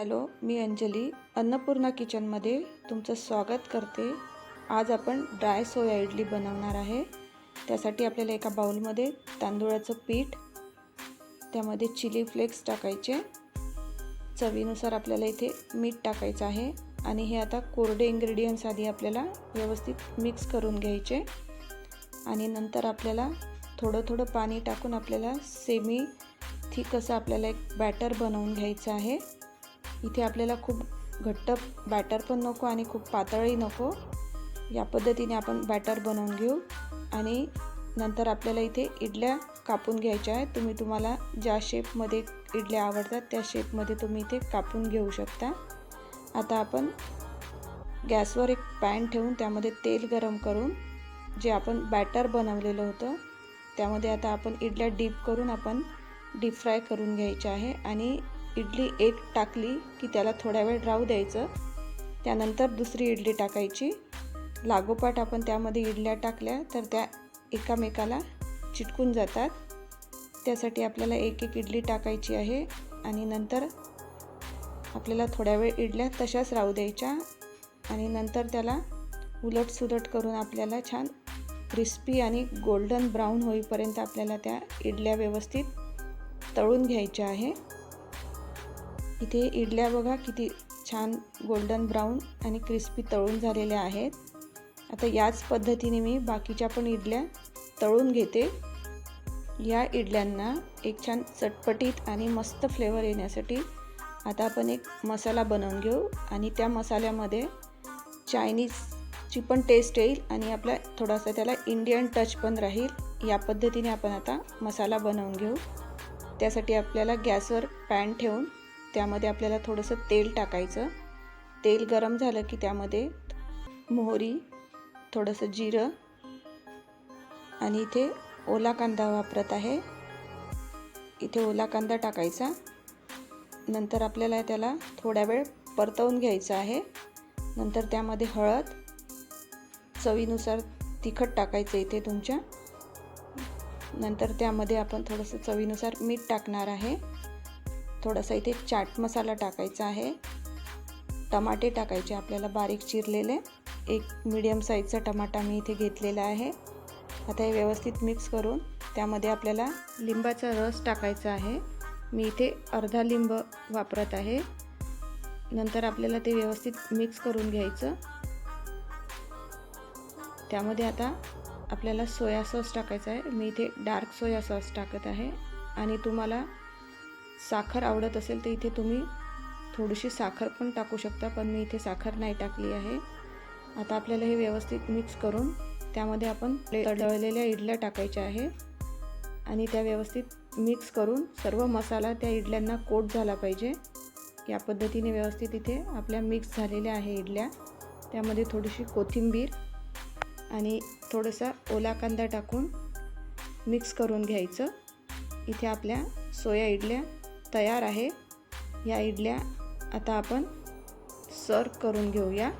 Hello मी अंजली अन्नपूर्णा किचनमध्ये तुमचं स्वागत करते. आज आपण ड्राय सोया इडली बनवणार आहे. त्यासाठी आपल्याला एका बाउलमध्ये तांदूळाचं पीठ त्यामध्ये चिली फ्लेक्स टाकायचे. चवीनुसार आपल्याला इथे मीठ टाकायचं आहे आणि हे आता कोरडे इंग्रेडियंट्स आधी आपल्याला व्यवस्थित मिक्स करून घ्यायचे. आणि नंतर आपल्याला थोडं थोडं पाणी टाकून आपल्याला सेमी थिक असं आपल्याला एक बॅटर बनवून घ्यायचं आहे. इथे आपल्याला खूप घट्ट बॅटर पण नको आणि खूप पातळही नको. या पद्धतीने आपण बॅटर बनवून घेऊ. आणि नंतर आपल्याला इथे इडल्या कापून घ्यायच्या आहेत. तुम्ही तुम्हाला ज्या शेपमध्ये इडल्या आवडतात त्या शेपमध्ये तुम्ही इथे कापून घेऊ शकता. आता आपण गॅसवर एक पॅन ठेवून त्यामध्ये तेल गरम करून जे आपण बॅटर बनवलेलं होतं त्यामध्ये आता आपण इडल्या डीप करून आपण डीप फ्राय करून घ्यायचे आहे. आणि इडली एक टाकली की त्याला थोड्या वेळ राहू द्यायचं. त्यानंतर दुसरी इडली टाकायची. लागोपाठ आपण त्यामध्ये इडल्या टाकल्या तर त्या एकामेकाला चिटकून जातात. त्यासाठी आपल्याला एक एक इडली टाकायची आहे आणि नंतर आपल्याला थोड्या वेळ इडल्या तशाच राहू द्यायच्या आणि नंतर त्याला उलटसुलट करून आपल्याला छान क्रिस्पी आणि गोल्डन ब्राऊन होईपर्यंत आपल्याला त्या इडल्या व्यवस्थित तळून घ्यायच्या आहे. इथे इडल्या बघा किती छान गोल्डन ब्राऊन आणि क्रिस्पी तळून झालेल्या आहेत. आता याच पद्धतीने मी बाकीच्या पण इडल्या तळून घेते. या इडल्यांना एक छान चटपटीत आणि मस्त फ्लेवर येण्यासाठी आता आपण एक मसाला बनवून घेऊ आणि त्या मसाल्यामध्ये चायनीजची पण टेस्ट येईल आणि आपला थोडासा त्याला इंडियन टच पण राहील. या पद्धतीने आपण आता मसाला बनवून घेऊ. त्यासाठी आपल्याला गॅसवर पॅन ठेवून त्यामध्ये आपल्याला थोडंसं तेल टाकायचं. तेल गरम झालं की त्यामध्ये मोहरी थोडंसं जिरं आणि इथे ओला कांदा वापरत आहे. इथे ओला कांदा टाकायचा. नंतर आपल्याला त्याला थोड्या वेळ परतवून घ्यायचं आहे. नंतर त्यामध्ये हळद चवीनुसार तिखट टाकायचं इथे तुमच्या. नंतर त्यामध्ये आपण थोडंसं चवीनुसार मीठ टाकणार आहे. थोडासा इथे चाट मसाला टाकायचा आहे. टमाटे टाकायचे आपल्याला बारीक चिरलेले. एक मिडियम साईजचा टमाटा मी इथे घेतलेला आहे. आता हे व्यवस्थित मिक्स करून त्यामध्ये आपल्याला लिंबाचा रस टाकायचा आहे. मी इथे अर्धा लिंब वापरत आहे. नंतर आपल्याला ते व्यवस्थित मिक्स करून घ्यायचं. त्यामध्ये आता आपल्याला सोया सॉस टाकायचा आहे. मी इथे डार्क सोया सॉस टाकत आहे. आणि तुम्हाला साखर आवडत असेल तर इथे तुम्ही थोडीशी साखर पण टाकू शकता पण मी इथे साखर नाही टाकली आहे. आता आपल्याला हे व्यवस्थित मिक्स करून त्यामध्ये आपण तळलेल्या इडल्या टाकायच्या आहे. आणि त्या व्यवस्थित मिक्स करून सर्व मसाला त्या इडल्यांना कोट झाला पाहिजे. या पद्धतीने व्यवस्थित इथे आपल्या मिक्स झालेल्या आहे इडल्या. त्यामध्ये थोडीशी कोथिंबीर आणि थोडासा ओला कांदा टाकून मिक्स करून घ्यायचं. इथे आपल्या सोया इडल्या तयार आहे. या इडल्या आता आपण सर्व करून घेऊया.